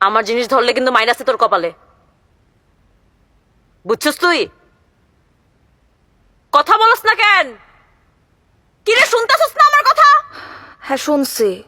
আমার জিনিস ধরলে কিন্তু মাইনাসে তোর কপালে। বুঝছিস তুই? কথা বলস না কেন? কিরে, শুনতেছিস না আমার কথা? হ্যাঁ শুনছি।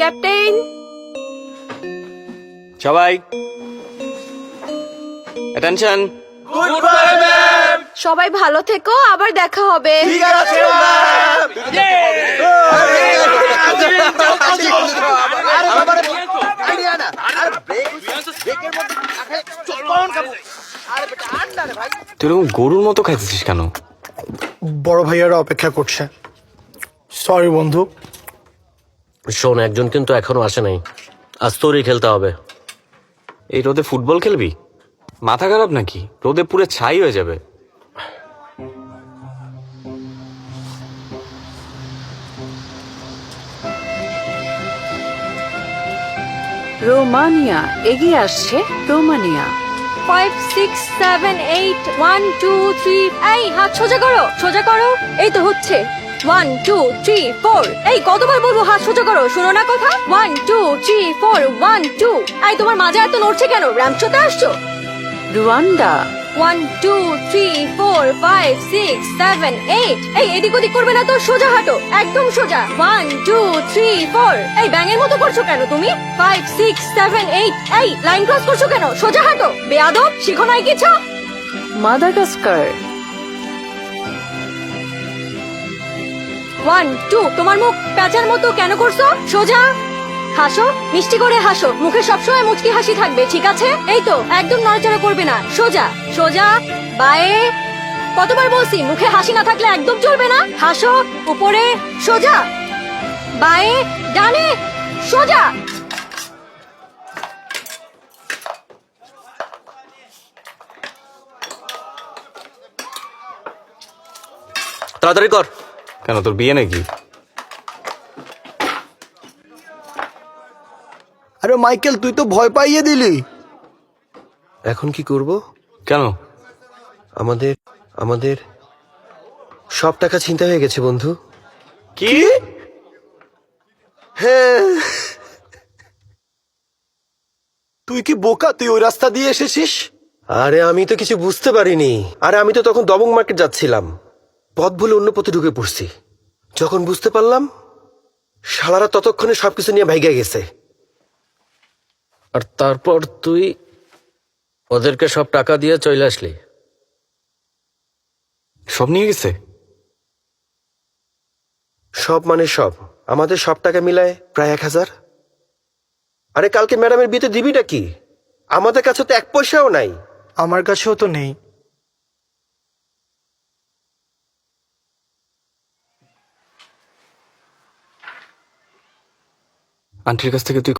ক্যাপ্টেন। সবাই। অ্যাটেনশন সবাই ভালো থেকো আবার দেখা হবে। তুই এরকম গরুর মতো খাইতেছিস কেন? বড় ভাইয়ারা অপেক্ষা করছে। সরি বন্ধু। শোন একজন কিন্তু এখনও আসে নাই। আজ তোরই খেলতে হবে। এই রোদে ফুটবল খেলবি? মাথা খারাপ নাকি? রোদে পুরো ছাই হয়ে যাবে। রোমানিয়া এগিয়ে আসছে Romania. Five six seven eight one two three এই হাত সোজা করো সোজা করো, এই তো হচ্ছে। ওয়ান টু থ্রি ফোর এই কতবার বলব হাত সোজা করো, শোনো না কথা? One two three four one two এই তোমার মাজা এত নড়ছে কেন? র্যামশোতে আসছো? Rwanda one two three four five six seven eight এই এদিক ওদিক করবে না তো সোজা হাঁটো একদম সোজা। ওয়ান টু থ্রি ফোর এই ব্যাঙের মতো করছ কেন তুমি? ফাইভ সিক্স সেভেন এইট এই লাইন ক্রস করছ কেন? সোজা হাঁটো। বেয়াদব শিখো নাই কিছু। মাদাগাস্কার। ওয়ান টু তোমার মুখ প্যাঁচার মতো কেন করছ? সোজা। হাসো মিষ্টি করে হাসো। মুখে সবসময় মুচকি হাসি থাকবে ঠিক আছে? এই তো একদম নড়াচড়া করবে না। সোজা সোজা বায়ে। কতবার বলছি মুখে হাসি না থাকলে একদম চলবে না? হাসো উপরে সোজা। বায়ে ডানে সোজা। তাড়াতাড়ি কর। কেন তোর বিয়ে নাকি? আরে মাইকেল তুই তো ভয় পাইয়ে দিলি। এখন কি করব? কেন? আমাদের আমাদের সব টাকা ছিনতাই হয়ে গেছে বন্ধু। কি? হ্যাঁ তুই কি বোকা? তুই ওই রাস্তা দিয়ে এসেছিস? আরে আমি তো কিছু বুঝতে পারিনি। আরে আমি তো তখন দবং মার্কেট যাচ্ছিলাম। পথ ভুলে অন্য পথে ঢুকে পড়ছি। যখন বুঝতে পারলাম শালারা ততক্ষণে সবকিছু নিয়ে ভাইগা গেছে। আর তারপর তুই ওদেরকে সব টাকা দিয়ে চলে আসলি। সব নিয়ে গেছে? সব মানে সব। আমাদের সব টাকা মিলায় প্রায় এক হাজার। আরে কালকে ম্যাডামের বিয়েতে দিবিটা কি আমাদের কাছে তো এক পয়সাও নাই। আমার কাছেও তো নেই। আন্টির কাছ থেকে তুই